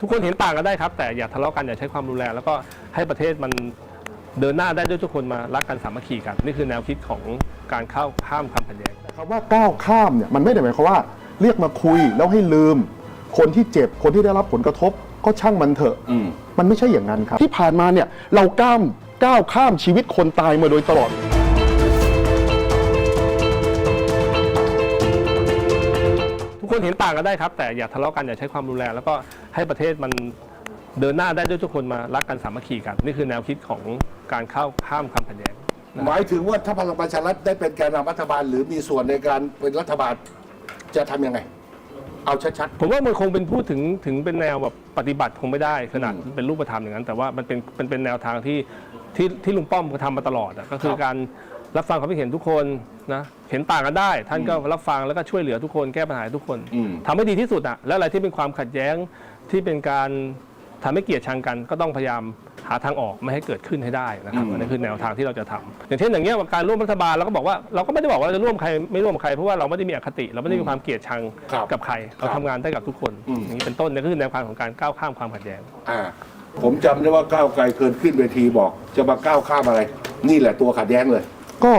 ทุกคนเห็นต่างกันได้ครับ แต่อย่าทะเลาะกันอย่าใช้ความรุนแรงแล้วก็ให้ประเทศมันเดินหน้าได้ด้วยทุกคนมารักกันสามัคคีกัน นี่คือแนวคิดของการเข้าข้ามความขัดแย้งคำว่าก้าวข้ามเนี่ยมันไม่ได้หมายความว่า เรียกมาคุยแล้วให้ลืม คนที่เจ็บคนที่ได้รับผลกระทบ ก็ช่างมันเถอะอืมมันไม่ใช่อย่างนั้นครับ ที่ผ่านมาเนี่ยเราก้ามก้าวข้ามชีวิตคนตายมาโดยตลอด ทุกคนเห็นต่างกันได้ครับ แต่อย่าทะเลาะกันอย่าใช้ความรุนแรงแล้วก็ให้ประเทศมันเดินหน้าได้ด้วยทุกคนมารักกันสามัคคีกัน นี่คือแนวคิดของการเข้าข้ามความขัดแย้งหมายถึงว่าถ้าพลังประชารัฐได้เป็นแกนนำรัฐบาล หรือมีส่วนในการเป็นรัฐบาลจะทำยังไง เอาชัดผมว่ามันคงเป็นพูดถึงถึงเป็นแนวแบบปฏิบัติคงไม่ได้ขนาดอืมเป็นรูปธรรมอย่างนั้น แต่ว่ามันเป็นเป็นเป็นแนวทางที่ที่ที่ลุงป้อมทำมาตลอดอะก็คือครับการ รับฟังความคิดเห็นทุกคนนะเห็นต่างกันได้ ท่านก็รับฟังแล้วก็ช่วยเหลือทุกคนแก้ปัญหาให้ทุกคนอืมทำให้ดีที่สุดอะแล้วอะไรที่เป็นความขัดแย้งที่เป็นการทำให้เกลียดชังกันก็ต้องพยายามหาทางออกไม่ให้เกิดขึ้นให้ได้นะครับอืมอันนี้คือแนวทางที่เราจะทำอย่างเช่นอย่างเงี้ยการร่วมรัฐบาลเราก็บอกว่าเราก็ไม่ได้บอกว่าเราจะร่วมใครไม่ร่วมใครเพราะว่าเราไม่ได้มีอคติ เราไม่ได้มีความเกลียดชังครับกับใคร เราครับทำงานได้กับทุกคนอืมอย่างนี้เป็นต้นเนี่ยก็คือแนวทางของการก้าวข้ามความขัดแย้งๆอ่าผมจำได้ว่าก้าวไกลเคยขึ้นเวทีบอก จะมาก้าวข้ามอะไร นี่แหละตัวขัดแย้งเลย ก็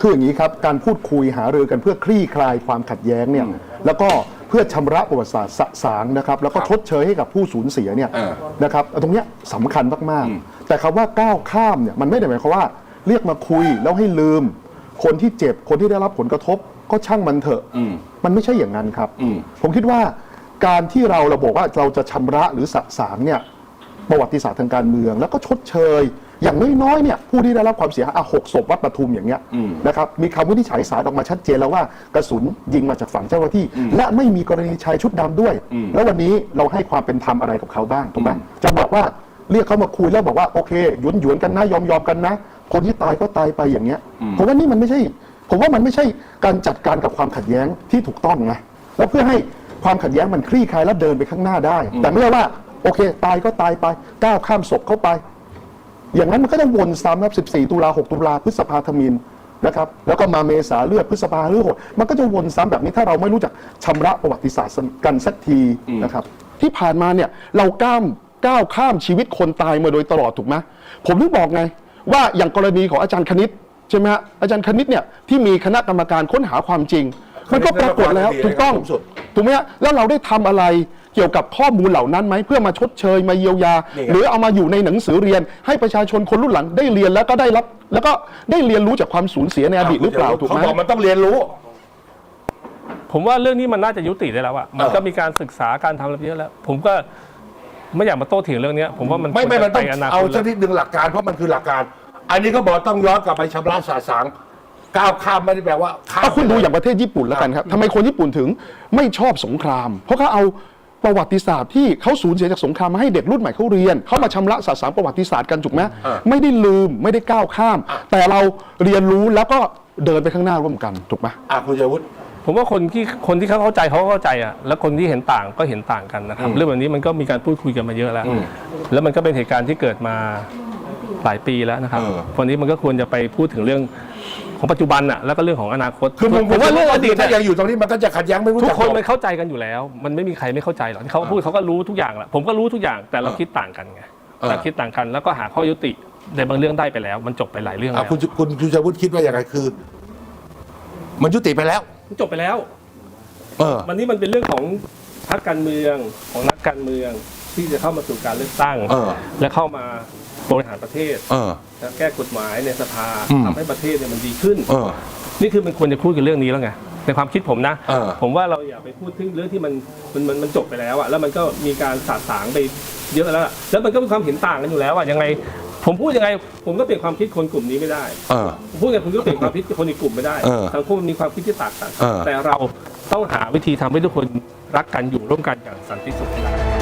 คืออย่างนี้ครับ การพูดคุยหารือกันเพื่อคลี่คลายความขัดแย้งเนี่ยอืมแล้วก็เพื่อชำระประวัติศาสตร์สะสางนะครับ แล้วก็ครับชดเชยให้กับผู้สูญเสียเนี่ยเออนะครับตรงเนี้ยสำคัญมากอืมๆแต่คำว่าก้าวข้ามเนี่ยมันไม่ได้หมายความว่า เรียกมาคุยแล้วให้ลืม คนที่เจ็บคนที่ได้รับผลกระทบ ก็ช่างมันเถอะอืมมันไม่ใช่อย่างนั้นครับ อืม ผมคิดว่าการที่เราเราบอกว่าเราจะชำระหรือสะสางเนี่ยประวัติศาสตร์ทางการเมือง แล้วก็ชดเชย อย่างน้อยๆเนี่ยผู้ที่ได้รับความเสียหายอะหกศพวัดปทุมอย่างเงี้ยอืมนะครับมีคำวินิจฉัยศาลออกมาชัดเจนแล้วว่ากระสุนยิงมาจากฝั่งเจ้าหน้าที่ และไม่มีกรณีชายชุดดำด้วยอืมแล้ววันนี้เราให้ความเป็นธรรมอะไรกับเขาบ้างถูกไหมอืมจะบอกว่าเรียกเขามาคุยแล้วบอกว่าโอเคหยวนหยวนๆกันนะยอมยอมๆกันนะ คนที่ตายก็ตายไปอย่างเงี้ยผมว่านี่มันไม่ใช่ ผมว่ามันไม่ใช่การจัดการกับความขัดแย้งที่ถูกต้องนะแล้วเพื่อให้ความขัดแย้งมันคลี่คลายและเดินไปข้างหน้าได้ แต่ไม่ใช่ว่าโอเค ตายก็ตายไปก้าวข้ามศพเข้าไป อย่างนั้นมันก็จะวนซ้ำครับ14 ตุลา6ตุลาพฤษภาธมินนะครับแล้วก็มาเมษาเลือดพฤษภาเลือดหดมันก็จะวนซ้ำแบบนี้ถ้าเราไม่รู้จักชำระประวัติศาสตร์กันสักทีนะครับ ที่ผ่านมาเนี่ยเราก้ามก้าวข้ามชีวิตคนตายมาโดยตลอดถูกไหมผมถึงบอกไง ว่าอย่างกรณีของอาจารย์คณิตใช่ไหมฮะอาจารย์คณิตเนี่ยที่มีคณะกรรมการค้นหาความจริง มันก็ปรากฏแล้วถูกต้องสูงสุด ถูกไหมฮะแล้วเราได้ทำอะไรเกี่ยวกับข้อมูลเหล่านั้นไหมเพื่อมาชดเชยมาเยียวยา นี่ไง หรือเอามาอยู่ในหนังสือเรียน ให้ประชาชนคนรุ่นหลังได้เรียนแล้วก็ได้รับ แล้วก็ได้เรียนรู้จากความสูญเสียในอดีตหรือเปล่าถูกไหม เขาบอกมันต้องเรียนรู้ ผมว่าเรื่องนี้มันน่าจะยุติได้แล้วอะมันก็มีการศึกษาการทำอะไรเยอะแล้ว ผมก็ไม่อยากมาโต้เถียงเรื่องเนี้ย ผมว่ามันไม่ไม่ควรมันต้องจะปนาเอาคตชนิดหนึ่งหลักการเพราะมันคือหลักการ อันนี้ก็บอกต้องย้อนกลับไปชำระสาสาง ก้าวข้ามไม่ได้แปลว่าข้ามถ้าคุณดูอย่างประเทศญี่ปุ่นแล้วกันครับทำไมคนญี่ปุ่นถึงไม่ชอบสงคราม เพราะเขาเอาประวัติศาสตร์ที่เขาสูญเสียจากสงครามมาให้เด็กรุ่นใหม่เขาเรียน เขามาชำระสะสางประวัติศาสตร์กันถูกไหมไม่ได้ลืมไม่ได้ก้าวข้าม แต่เราเรียนรู้แล้วก็เดินไปข้างหน้าร่วมกันถูกไหม อะคุณชัยวุฒิ ผมว่าคนที่คนที่เขาเข้าใจเขาก็เข้าใจอะแล้วคนที่เห็นต่างก็เห็นต่างกันนะครับอืมเรื่องแบบนี้มันก็มีการพูดคุยกันมาเยอะแล้วอืมแล้วมันก็เป็นเหตุการณ์ที่เกิดมาหลายปีแล้วนะครับเออ วันนี้มันก็ควรจะไปพูดถึงเรื่องของปัจจุบันอะแล้วก็เรื่องของอนาคตคือผมผมว่าเรื่องอดีตถ้าอะยังอยู่ตรงนี้มันก็จะขัดแย้งไม่รู้ทุจักกคนหรมัอกนเข้าใจกันอยู่แล้ว มันไม่มีใครไม่เข้าใจหรอกที่เขาพูดเขาก็รู้ทุกอย่างแหละผมก็รู้ทุกอย่างแต่เราเออคิดต่างกันไงเออเราคิดต่างกันแล้วก็หาข้อยุติในบางเรื่องได้ไปแล้ว มันจบไปหลายเรื่องอะแล้วคุณคุณคุณชัยวุฒิคิดว่าอย่างไรคือ มันยุติไปแล้วมันจบไปแล้ว เออวันนี้มันเป็นเรื่องของพรรคการเมืองของนักการเมืองที่จะเข้ามาสู่การเลือกตั้งเออและเข้ามา บริหารประเทศเออและแก้กฎหมายในสภาอืม ทำให้ประเทศเนี่ยมันดีขึ้น เออ นี่คือมันควรจะพูดกันเรื่องนี้แล้วไงในความคิดผมนะ เออ ผมว่าเราอย่าไปพูดถึงเรื่องที่มันมันมันมันจบไปแล้วอะแล้วมันก็มีการสาดสางไปเยอะแล้วอะแล้วมันก็มีความเห็นต่างกันอยู่แล้วอะยังไง ผมพูดยังไง ผมก็เปลี่ยนความคิดคนกลุ่มนี้ไม่ได้เออ ผมพูดไงคุณก็เปลี่ยนความคิดคนอีกกลุ่มไม่ได้เออสังคมมันมีความคิดที่ต่างกันเออ แต่เราต้องหาวิธีทำให้ทุกคนรักกันอยู่ร่วมกันอย่างสันติสุขให้ได้